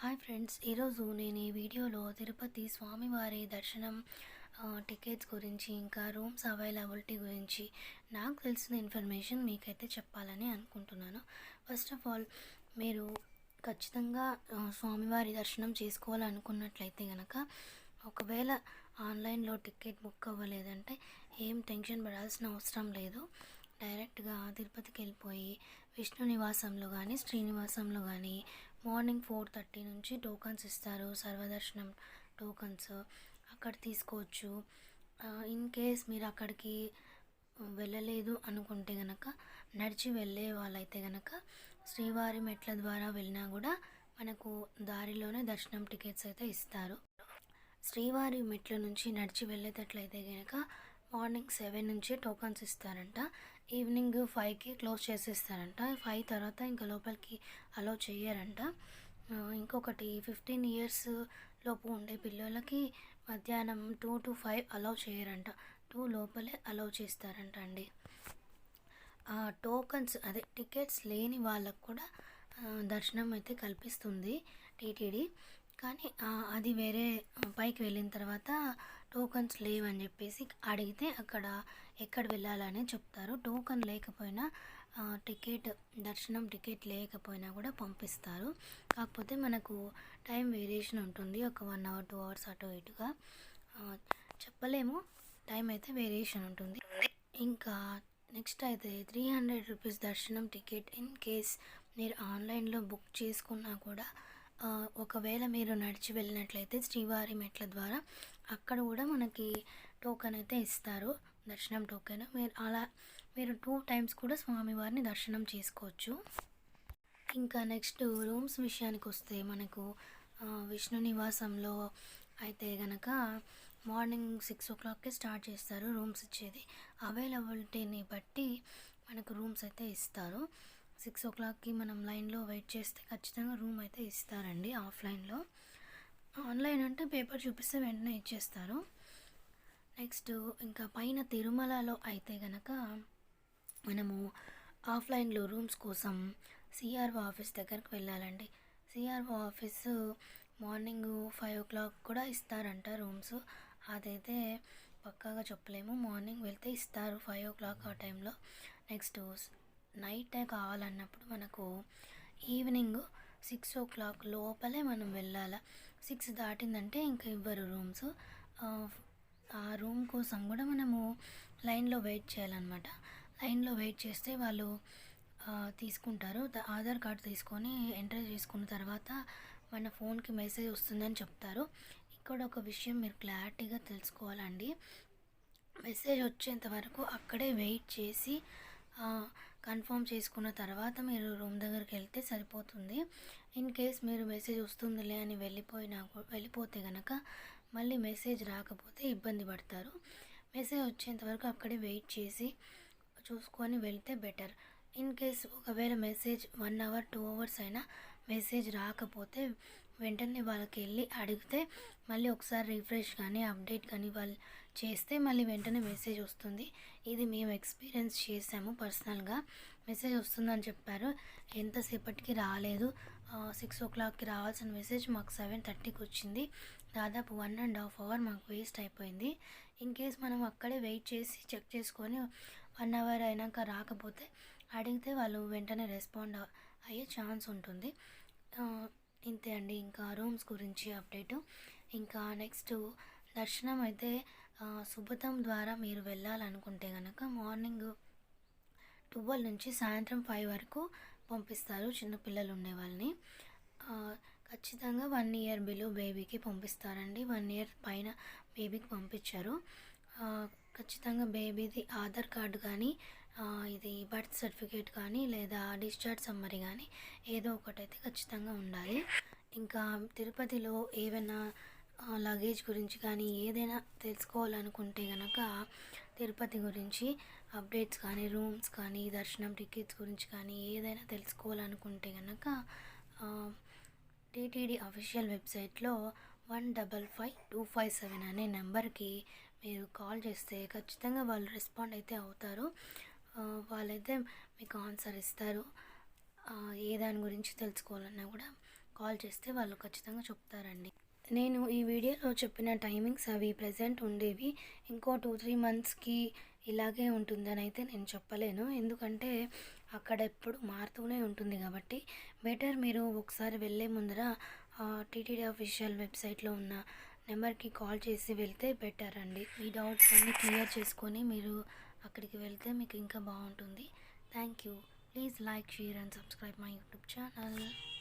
Hi friends ఈరోజు నేను ఈ వీడియోలో తిరుపతి స్వామివారి దర్శనం టికెట్స్ గురించి ఇంకా రూమ్స్ అవైలబిలిటీ గురించి నాకు తెలిసిన ఇన్ఫర్మేషన్ మీకైతే చెప్పాలని అనుకుంటున్నాను. ఫస్ట్ ఆఫ్ ఆల్ మీరు ఖచ్చితంగా స్వామివారి దర్శనం చేసుకోవాలనుకున్నట్లయితే కనుక ఒకవేళ ఆన్లైన్లో టికెట్ బుక్ అవ్వలేదంటే ఏం టెన్షన్ పడాల్సిన అవసరం లేదు. డైరెక్ట్గా తిరుపతికి వెళ్ళిపోయి విష్ణు నివాసంలో కానీ శ్రీనివాసంలో కానీ మార్నింగ్ ఫోర్ థర్టీ నుంచి టోకన్స్ ఇస్తారు సర్వదర్శనం టోకన్స్ అక్కడ తీసుకోవచ్చు. ఇన్ కేస్ మీరు అక్కడికి వెళ్ళలేదు అనుకుంటే గనక నడిచి వెళ్ళే వాళ్ళైతే గనక శ్రీవారి మెట్ల ద్వారా వెళ్ళినా కూడా మనకు దారిలోనే దర్శనం టికెట్స్ అయితే ఇస్తారు. శ్రీవారి మెట్ల నుంచి నడిచి వెళ్ళేటట్లయితే కనుక మార్నింగ్ సెవెన్ నుంచి టోకన్స్ ఇస్తారంట. ఈవినింగ్ ఫైవ్కి క్లోజ్ చేసేస్తారంట. ఫైవ్ తర్వాత ఇంకా లోపలికి అలో చేయరంట ఇంకొకటి ఫిఫ్టీన్ ఇయర్స్ లోపు ఉండే పిల్లలకి మధ్యాహ్నం టూ టు ఫైవ్ అలౌ చేయరంట టూ లోపలే అలౌ చేస్తారంట అండి. టోకన్స్ అదే టికెట్స్ లేని వాళ్ళకు కూడా దర్శనం అయితే కల్పిస్తుంది టీటీడీ. కానీ అది వేరే పైకి వెళ్ళిన తర్వాత టోకన్స్ లేవని చెప్పేసి అడిగితే అక్కడ ఎక్కడ వెళ్ళాలని చెప్తారు. టోకన్ లేకపోయినా టికెట్ దర్శనం టికెట్ లేకపోయినా కూడా పంపిస్తారు. కాకపోతే మనకు టైం వేరియేషన్ ఉంటుంది. ఒక వన్ అవర్ టూ అవర్స్ అటు ఇటుగా. చెప్పలేము. టైం అయితే వేరియేషన్ ఉంటుంది. ఇంకా నెక్స్ట్ అయితే త్రీ హండ్రెడ్ రూపీస్ దర్శనం టికెట్ ఇన్ కేస్ మీరు ఆన్లైన్లో బుక్ చేసుకున్నా కూడా ఒకవేళ మీరు నడిచి వెళ్ళినట్లయితే శ్రీవారి మెట్ల ద్వారా అక్కడ కూడా మనకి టోకెన్ అయితే ఇస్తారు దర్శనం టోకెన్ మీరు అలా మీరు టూ టైమ్స్ కూడా స్వామివారిని దర్శనం చేసుకోవచ్చు. ఇంకా నెక్స్ట్ రూమ్స్ విషయానికి వస్తే మనకు విష్ణు నివాసంలో అయితే గనక మార్నింగ్ సిక్స్ ఓ క్లాక్కే స్టార్ట్ చేస్తారు రూమ్స్ ఇచ్చేది. అవైలబిలిటీని బట్టి మనకు రూమ్స్ అయితే ఇస్తారు. సిక్స్ ఓ క్లాక్కి మనం లైన్లో వెయిట్ చేస్తే ఖచ్చితంగా రూమ్ అయితే ఇస్తారండి ఆఫ్లైన్లో. ఆన్లైన్ అంటే పేపర్ చూపిస్తే వెంటనే ఇచ్చేస్తారు. నెక్స్ట్ ఇంకా పైన తిరుమలలో అయితే గనక మనము ఆఫ్లైన్లో రూమ్స్ కోసం సిఆర్ఓ ఆఫీస్ దగ్గరకు వెళ్ళాలండి. CRO office morning five o'clock కూడా ఇస్తారంట రూమ్స్. అదైతే పక్కాగా చెప్పలేము. మార్నింగ్ వెళ్తే ఇస్తారు ఫైవ్ ఓ క్లాక్ ఆ టైంలో. నెక్స్ట్ నైట్ కావాలన్నప్పుడు మనకు ఈవినింగ్ సిక్స్ ఓ క్లాక్ లోపలే మనం వెళ్ళాలి. సిక్స్ దాటిందంటే ఇంకా ఇవ్వరు రూమ్స్. ఆ రూమ్ కోసం కూడా మనము లైన్లో వెయిట్ చేయాలన్నమాట. లైన్లో వెయిట్ చేస్తే వాళ్ళు తీసుకుంటారు. ఆధార్ కార్డు తీసుకొని ఎంటర్ చేసుకున్న తర్వాత మన ఫోన్కి మెసేజ్ వస్తుందని చెప్తారు. ఇక్కడ ఒక విషయం మీరు క్లారిటీగా తెలుసుకోవాలండి. మెసేజ్ వచ్చేంత వరకు అక్కడే వెయిట్ చేసి కన్ఫర్మ్ చేసుకున్న తర్వాత మీరు రూమ్ దగ్గరికి వెళ్తే సరిపోతుంది. ఇన్ కేస్ మీరు మెసేజ్ వస్తుందిలే అని వెళ్ళిపోయినా వెళ్ళిపోతే కనుక మళ్ళీ మెసేజ్ రాకపోతే ఇబ్బంది పడతారు. మెసేజ్ వచ్చేంత వరకు అక్కడే వెయిట్ చేసి చూసుకొని వెళ్తే బెటర్. ఇన్ కేస్ ఒకవేళ message one hour two hours అయినా మెసేజ్ రాకపోతే వెంటనే వాళ్ళకి వెళ్ళి అడిగితే మళ్ళీ ఒకసారి రిఫ్రెష్ కానీ అప్డేట్ కానీ వాళ్ళు చేస్తే మళ్ళీ వెంటనే మెసేజ్ వస్తుంది. ఇది మేము ఎక్స్పీరియన్స్ చేసాము పర్సనల్గా. మెసేజ్ వస్తుందని చెప్పారు. ఎంతసేపటికి రాలేదు. సిక్స్ ఓ క్లాక్కి రావాల్సిన మెసేజ్ మాకు సెవెన్ థర్టీకి వచ్చింది. దాదాపు వన్ అండ్ హాఫ్ అవర్ మాకు వేస్ట్ అయిపోయింది. ఇన్ కేస్ మనం అక్కడే వెయిట్ చేసి చెక్ చేసుకొని వన్ అవర్ అయినాక రాకపోతే అడిగితే వాళ్ళు వెంటనే రెస్పాండ్ అయ్యే ఛాన్స్ ఉంటుంది. ఇంతే అండి. ఇంకా రూమ్స్ గురించి అప్డేటు. ఇంకా నెక్స్ట్ దర్శనం అయితే ఆ, సుభతం ద్వారా మీరు వెళ్ళాలనుకుంటే కనుక మార్నింగ్ ట్వెల్వ్ నుంచి సాయంత్రం ఫైవ్ వరకు పంపిస్తారు చిన్నపిల్లలు ఉండే వాళ్ళని. ఖచ్చితంగా వన్ ఇయర్ బిలో బేబీకి పంపిస్తారండి. వన్ ఇయర్ పైన బేబీకి పంపించారు. ఖచ్చితంగా బేబీది ఆధార్ కార్డు కానీ ఇది బర్త్ సర్టిఫికేట్ కానీ లేదా డిశ్చార్జ్ సమ్మరీ కానీ ఏదో ఒకటైతే ఖచ్చితంగా ఉండాలి. ఇంకా తిరుపతిలో ఏవైనా లగేజ్ గురించి కానీ ఏదైనా తెలుసుకోవాలనుకుంటే కనుక తిరుపతి గురించి అప్డేట్స్ కానీ రూమ్స్ కానీ దర్శనం టికెట్స్ గురించి కానీ ఏదైనా తెలుసుకోవాలనుకుంటే కనుక టీటీడీ అఫీషియల్ వెబ్సైట్లో one double five two five seven అనే నెంబర్కి మీరు కాల్ చేస్తే ఖచ్చితంగా వాళ్ళు రెస్పాండ్ అయితే అవుతారు. వాళ్ళైతే మీకు ఆన్సర్ ఇస్తారు. ఏ దాని గురించి తెలుసుకోవాలన్నా కూడా కాల్ చేస్తే వాళ్ళు ఖచ్చితంగా చెప్తారండి. నేను ఈ వీడియోలో చెప్పిన టైమింగ్స్ అవి ప్రజెంట్ ఉండేవి. ఇంకో టూ త్రీ మంత్స్కి ఇలాగే ఉంటుందని అయితే నేను చెప్పలేను. ఎందుకంటే అక్కడ ఎప్పుడు మారుతూనే ఉంటుంది కాబట్టి బెటర్ మీరు ఒకసారి వెళ్ళే ముందర టీటీడీ అఫీషియల్ వెబ్సైట్లో ఉన్న నెంబర్కి కాల్ చేసి వెళ్తే బెటర్ అండి ఈ డౌట్స్ అన్నీ క్లియర్ చేసుకొని మీరు అక్కడికి వెళ్తే మీకు ఇంకా బాగుంటుంది. Thank you please like share and subscribe my YouTube channel